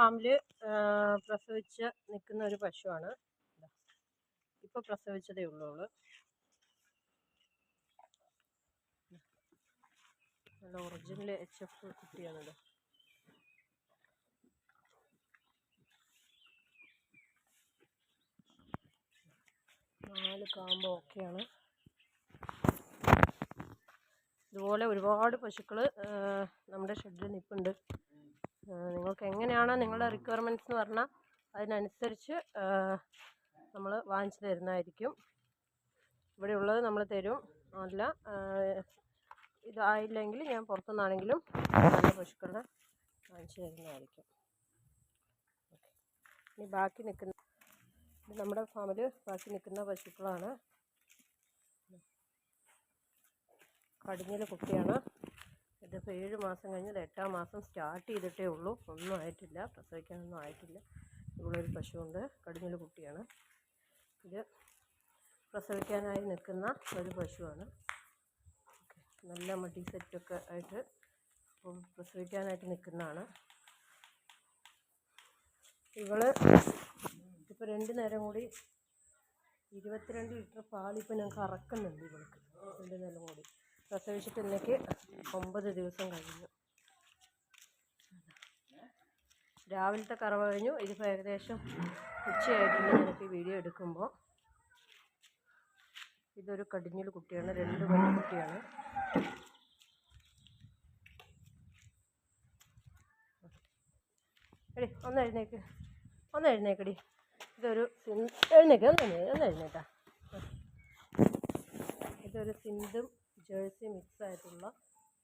ഫാമിൽ പ്രസവിച്ച് നിൽക്കുന്ന ഒരു പശുവാണ്. ഇപ്പൊ പ്രസവിച്ചതേ ഉള്ളൂ നല്ല ഒറിജിനൽ എച്ച് എഫ് കുട്ടിയാണിത് നാല് കാമ്പോ ഒക്കെയാണ് ഇതുപോലെ ഒരുപാട് പശുക്കൾ നമ്മുടെ ഷെഡിൽ നിൽപ്പുണ്ട് നിങ്ങൾക്ക് എങ്ങനെയാണോ നിങ്ങളുടെ റിക്വയർമെന്റ്സ് എന്ന് പറഞ്ഞാൽ അതിനനുസരിച്ച് നമ്മൾ വാങ്ങിച്ചു തരുന്നതായിരിക്കും. ഇവിടെ ഉള്ളത് നമ്മൾ തരും. അല്ല ഇതായില്ലെങ്കിൽ ഞാൻ പുറത്തുനിന്നാണെങ്കിലും നല്ല പശുക്കളുടെ വാങ്ങിച്ചു തരുന്നതായിരിക്കും. ഇനി ബാക്കി നിൽക്കുന്ന നമ്മുടെ ഫാമിൽ ബാക്കി നിൽക്കുന്ന പശുക്കളാണ്. കടിഞ്ഞൽ കുട്ടിയാണ്. ഇതിപ്പോൾ ഏഴ് മാസം കഴിഞ്ഞാൽ എട്ടാം മാസം സ്റ്റാർട്ട് ചെയ്തിട്ടേ ഉള്ളൂ. ഒന്നും ആയിട്ടില്ല. പ്രസവിക്കാനൊന്നും ആയിട്ടില്ല. ഇവളൊരു പശുവുണ്ട്. കടിഞ്ഞൽ കുട്ടിയാണ്. ഇത് പ്രസവിക്കാനായി നിൽക്കുന്ന ഒരു പശുവാണ്. നല്ല മടി സെറ്റൊക്കെ ആയിട്ട് പ്രസവിക്കാനായിട്ട് നിൽക്കുന്നതാണ്. ഇവൾ ഇപ്പോൾ രണ്ട് നേരം കൂടി ഇരുപത്തിരണ്ട് ലിറ്റർ പാലിപ്പോൾ ഞാൻ കറക്കുന്നുണ്ട് ഇവൾക്ക്. രണ്ട് നേരം കൂടി. പ്രസവിച്ചിട്ട് ഇന്നേക്ക് ഒമ്പത് ദിവസം കഴിഞ്ഞു. രാവിലത്തെ കറവ കഴിഞ്ഞു. ഇതിപ്പോൾ ഏകദേശം ഉച്ചയായിട്ടുണ്ട്. എനിക്ക് വീഡിയോ എടുക്കുമ്പോൾ ഇതൊരു കടിഞ്ഞിൽ കുട്ടിയാണ്. രണ്ട് കുട്ടിയാണ്. എടി ഒന്ന് എഴുന്നേക്ക്. ഒന്ന് എഴുന്നേക്കടി. ഇതൊരു എഴുന്നേക്ക് ഒന്ന് ഒന്ന് എഴുന്നേട്ടാ ഇതൊരു സിന്ധും ജേഴ്സി മിക്സ് ആയിട്ടുള്ള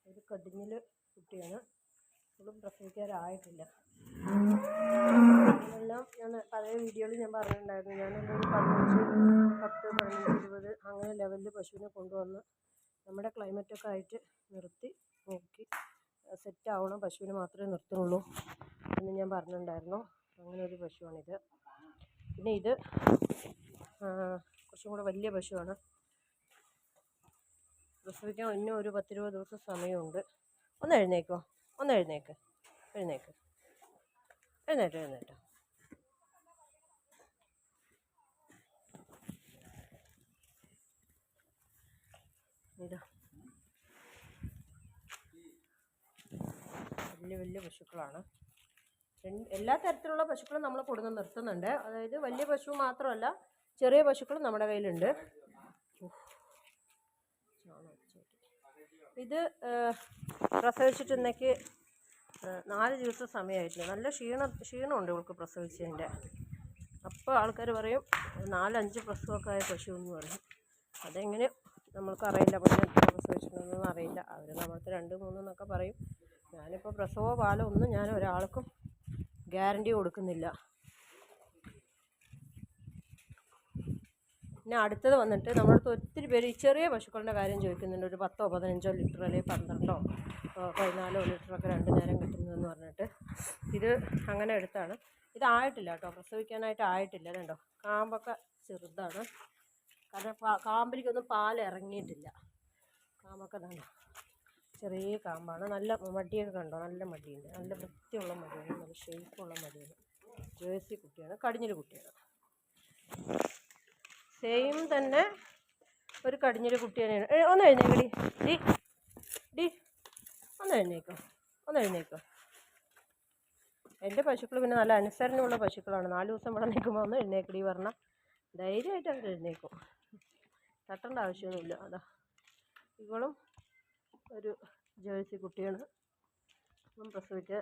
ഒരു കടിഞ്ഞിൽ കുട്ടിയാണ്. ഇപ്പോഴും പ്രസവിക്കാറായിട്ടില്ല. ഇതെല്ലാം ഞാൻ പഴയ വീഡിയോയിൽ ഞാൻ പറഞ്ഞിട്ടുണ്ടായിരുന്നു. ഞാൻ പതിനഞ്ച് പത്ത് പതിനഞ്ച് ഇരുപത് അങ്ങനെ ലെവലിൽ പശുവിനെ കൊണ്ടുവന്ന് നമ്മുടെ ക്ലൈമറ്റൊക്കെ ആയിട്ട് നിർത്തി നോക്കി സെറ്റ് ആവണം. പശുവിനെ മാത്രമേ നിർത്തുള്ളൂ എന്ന് ഞാൻ പറഞ്ഞിട്ടുണ്ടായിരുന്നു. അങ്ങനെ ഒരു പശുവാണിത്. പിന്നെ ഇത് കുറച്ചും കൂടെ വലിയ പശുവാണ്. പ്രസവിക്കാൻ ഇന്നും ഒരു പത്തിരുപത് ദിവസം സമയമുണ്ട്. ഒന്ന് എഴുന്നേക്കോ? ഒന്ന് എഴുന്നേക്ക്. എഴുന്നേക്ക്. എഴുന്നേറ്റോ എഴുന്നേറ്റോ? ഇതാ. വലിയ വലിയ പശുക്കളാണ്. എല്ലാ തരത്തിലുള്ള പശുക്കളും നമ്മൾ കൊടുന്ന് നിർത്തുന്നുണ്ട്. അതായത് വലിയ പശു മാത്രമല്ല ചെറിയ പശുക്കളും നമ്മുടെ കയ്യിലുണ്ട്. ഇത് പ്രസവിച്ചിട്ട് ഇന്നേക്ക് നാല് ദിവസം സമയമായിട്ടില്ല നല്ല ക്ഷീണം ക്ഷീണമുണ്ട് ഇവൾക്ക് പ്രസവിച്ചതിന്റെ. അപ്പോൾ ആൾക്കാർ പറയും നാലഞ്ച് പ്രസവമൊക്കെ ആയ പശു എന്ന് പറയും. അതെങ്ങനെ നമ്മൾക്കറിയില്ല പിന്നെ പ്രസവിച്ചിട്ടുണ്ടെന്നൊന്നും അറിയില്ല. അവർ നമ്മൾക്ക് രണ്ട് മൂന്നെന്നൊക്കെ പറയും. ഞാനിപ്പോൾ പ്രസവമോ പാലോ ഒന്നും ഞാൻ ഒരാൾക്കും ഗ്യാരണ്ടി കൊടുക്കുന്നില്ല. പിന്നെ അടുത്തത് വന്നിട്ട് നമ്മളടുത്ത് ഒത്തിരി പേര് ഈ ചെറിയ പശുക്കളുടെ കാര്യം ചോദിക്കുന്നുണ്ട്. ഒരു പത്തോ പതിനഞ്ചോ ലിറ്റർ അല്ലെങ്കിൽ പന്ത്രണ്ടോ പതിനാലോ ലിറ്ററൊക്കെ രണ്ട് നേരം കിട്ടുന്നതെന്ന് പറഞ്ഞിട്ട് ഇത് അങ്ങനെ എടുത്താണ്. ഇതായിട്ടില്ല കേട്ടോ. പ്രസവിക്കാനായിട്ട് ആയിട്ടില്ല. കണ്ടോ? കാമ്പൊക്കെ ചെറുതാണ്. കാരണം കാമ്പിലേക്കൊന്നും പാൽ ഇറങ്ങിയിട്ടില്ല. കാമ്പൊക്കെ കണ്ടോ? ചെറിയ കാമ്പാണ്. നല്ല മടിയൊക്കെ കണ്ടോ? നല്ല മടിയുണ്ട്. നല്ല വൃത്തിയുള്ള മടിയാണ്. നല്ല ഷേപ്പുള്ള മടിയാണ്. ജേഴ്സി കുട്ടിയാണ്. കടിഞ്ഞൊരു കുട്ടിയാണ്. സെയിം തന്നെ ഒരു കടിഞ്ഞൊരു കുട്ടി തന്നെയാണ് ഒന്ന് എഴുന്നേക്കടി ഡി. ഡി. ഒന്ന് എഴുന്നേക്കോ. ഒന്ന് എഴുന്നേക്കോ. എന്റെ പശുക്കൾ പിന്നെ നല്ല അനുസരണമുള്ള പശുക്കളാണ്. നാല് ദിവസം ഇവിടെ നിൽക്കുമ്പോൾ ഒന്ന് എഴുന്നേക്കടി പറഞ്ഞാൽ ധൈര്യമായിട്ട് അവർ എഴുന്നേക്കും. തട്ടേണ്ട ആവശ്യമൊന്നുമില്ല. അതാ. ഇവളും ഒരു ജേഴ്സി കുട്ടിയാണ്. ഇവളും പ്രസവിച്ച്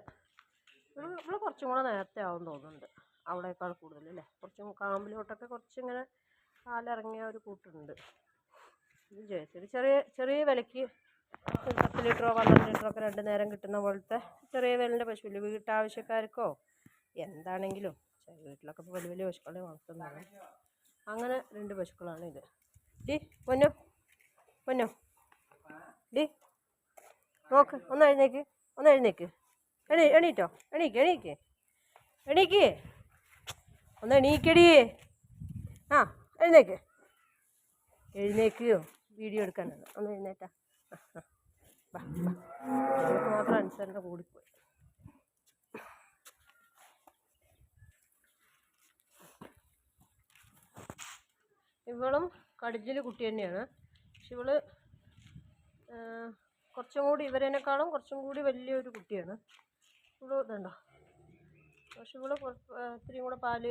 ഇവൾ ഇവൾ കുറച്ചും കൂടെ നേരത്തെ ആവും തോന്നുന്നുണ്ട്. അവളേക്കാൾ കൂടുതൽ അല്ലേ? കുറച്ചും കാമ്പിലോട്ടൊക്കെ കുറച്ചിങ്ങനെ കാലിറങ്ങിയ ഒരു കൂട്ടുണ്ട്. ഇത് ചെറിയ ചെറിയ വിലയ്ക്ക് പത്ത് ലിറ്ററോ പന്ത്രണ്ട് ലിറ്ററോ ഒക്കെ രണ്ട് നേരം കിട്ടുന്ന പോലത്തെ ചെറിയ വിലന്റെ പശുവില്ല? വീട്ടാവശ്യക്കാർക്കോ? എന്താണെങ്കിലും. വീട്ടിലൊക്കെ ഇപ്പോൾ വലിയ വലിയ പശുക്കളെ വളർത്തുന്നതാണ്. അങ്ങനെ രണ്ട് പശുക്കളാണ് ഇത്. ഡി പൊന്നോ? പൊന്നോ? ഡി നോക്ക്. ഒന്ന് എഴുന്നേക്ക്. ഒന്ന് എഴുന്നേക്ക്. എണീ എണീറ്റോ? എണീക്ക് എണീക്ക്. എണീക്ക്. ഒന്ന് എണീക്കടി. ആ. എഴുന്നേക്ക്. എഴുന്നേക്കോ. വീഡിയോ എടുക്കാനാണ് ഒന്ന് എഴുന്നേറ്റാ. മാത്രം അനുസരണ കൂടിപ്പോയി. ഇവളും കടിഞ്ഞിൽ കുട്ടി തന്നെയാണ്. പക്ഷെ ഇവൾ കുറച്ചും കൂടി ഇവരേനേക്കാളും കുറച്ചും കൂടി വലിയൊരു കുട്ടിയാണ്. ഇവൾ ഇതുണ്ടോ? പക്ഷെ ഇവൾ കുറച്ച് കൂടെ പാൽ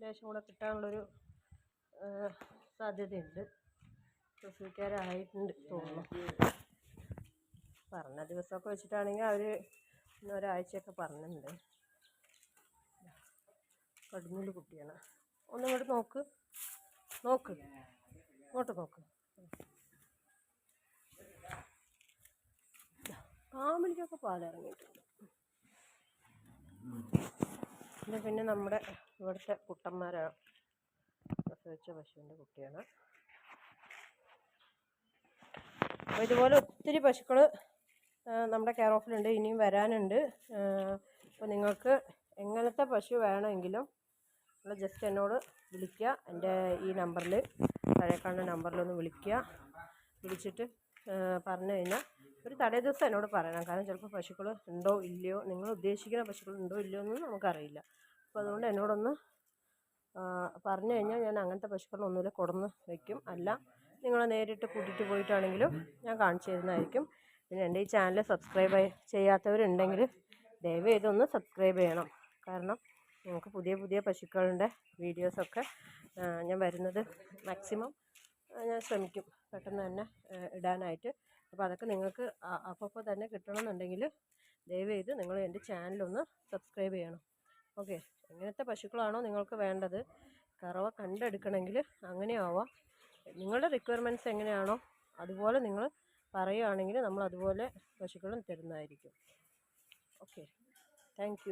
ലേശം കൂടെ കിട്ടാനുള്ളൊരു സാധ്യതയുണ്ട്. പ്രസവിക്കാറായിട്ടുണ്ട് തോന്നുന്നു. പറഞ്ഞ ദിവസമൊക്കെ വെച്ചിട്ടാണെങ്കിൽ അവർ ഇന്നൊരാഴ്ചയൊക്കെ പറഞ്ഞിട്ടുണ്ട്. കടിഞ്ഞൂൽ കുട്ടിയാണ്. ഒന്നും ഇങ്ങോട്ട് നോക്ക്. നോക്ക്. ഇങ്ങോട്ട് നോക്ക്. കാമിലിക്കൊക്കെ പാലിറങ്ങിയിട്ടുണ്ട്. ഇത് പിന്നെ നമ്മുടെ ഇവിടുത്തെ കുട്ടന്മാരാണ് പ്രസവിച്ച പശുവിന്റെ കുട്ടിയാണ്. അപ്പോൾ ഇതുപോലെ ഒത്തിരി പശുക്കൾ നമ്മുടെ കെയർ ഓഫിലുണ്ട് ഇനിയും വരാനുണ്ട്. അപ്പോൾ നിങ്ങൾക്ക് എങ്ങനത്തെ പശു വേണമെങ്കിലും നിങ്ങൾ ജസ്റ്റ് എന്നോട് വിളിക്കുക. എന്റെ ഈ നമ്പറിൽ താഴെ കാണുന്ന നമ്പറിലൊന്ന് വിളിക്കുക. വിളിച്ചിട്ട് പറഞ്ഞു കഴിഞ്ഞാൽ ഒരു തലേ ദിവസം എന്നോട് പറയണം. കാരണം ചിലപ്പോൾ പശുക്കൾ ഉണ്ടോ ഇല്ലയോ നിങ്ങൾ ഉദ്ദേശിക്കുന്ന പശുക്കൾ ഉണ്ടോ ഇല്ലയോ എന്ന് നമുക്കറിയില്ല. അപ്പോൾ അതുകൊണ്ട് എന്നോടൊന്ന് പറഞ്ഞു കഴിഞ്ഞാൽ ഞാൻ അങ്ങനത്തെ പശുക്കളൊന്നുമില്ല കൊടുന്ന് വയ്ക്കും അല്ല നിങ്ങൾ നേരിട്ട് കൂട്ടിയിട്ട് പോയിട്ടാണെങ്കിലും ഞാൻ കാണിച്ചു തരുന്നതായിരിക്കും പിന്നെ എന്റെ ഈ ചാനൽ സബ്സ്ക്രൈബ് ചെയ്യാത്തവരുണ്ടെങ്കിൽ ദയവ് ചെയ്തൊന്ന് സബ്സ്ക്രൈബ് ചെയ്യണം. കാരണം നമുക്ക് പുതിയ പുതിയ പശുക്കളുടെ വീഡിയോസൊക്കെ ഞാൻ വരുന്നത് മാക്സിമം ഞാൻ ശ്രമിക്കും. പെട്ടെന്ന് തന്നെ ഇടാനായിട്ട്. അപ്പോൾ അതൊക്കെ നിങ്ങൾക്ക് അപ്പോൾ തന്നെ കിട്ടണമെന്നുണ്ടെങ്കിൽ ദയവ് ചെയ്ത് നിങ്ങൾ എന്റെ ചാനലൊന്ന് സബ്സ്ക്രൈബ് ചെയ്യണം. ഓക്കെ. എങ്ങനത്തെ പശുക്കളാണോ നിങ്ങൾക്ക് വേണ്ടത് കറവ കണ്ടെടുക്കണമെങ്കിൽ അങ്ങനെ ആവാം നിങ്ങളുടെ റിക്വയർമെന്റ്സ് എങ്ങനെയാണോ അതുപോലെ നിങ്ങൾ പറയുകയാണെങ്കിൽ നമ്മൾ അതുപോലെ പശുക്കളും തരുന്നതായിരിക്കും. Okay thank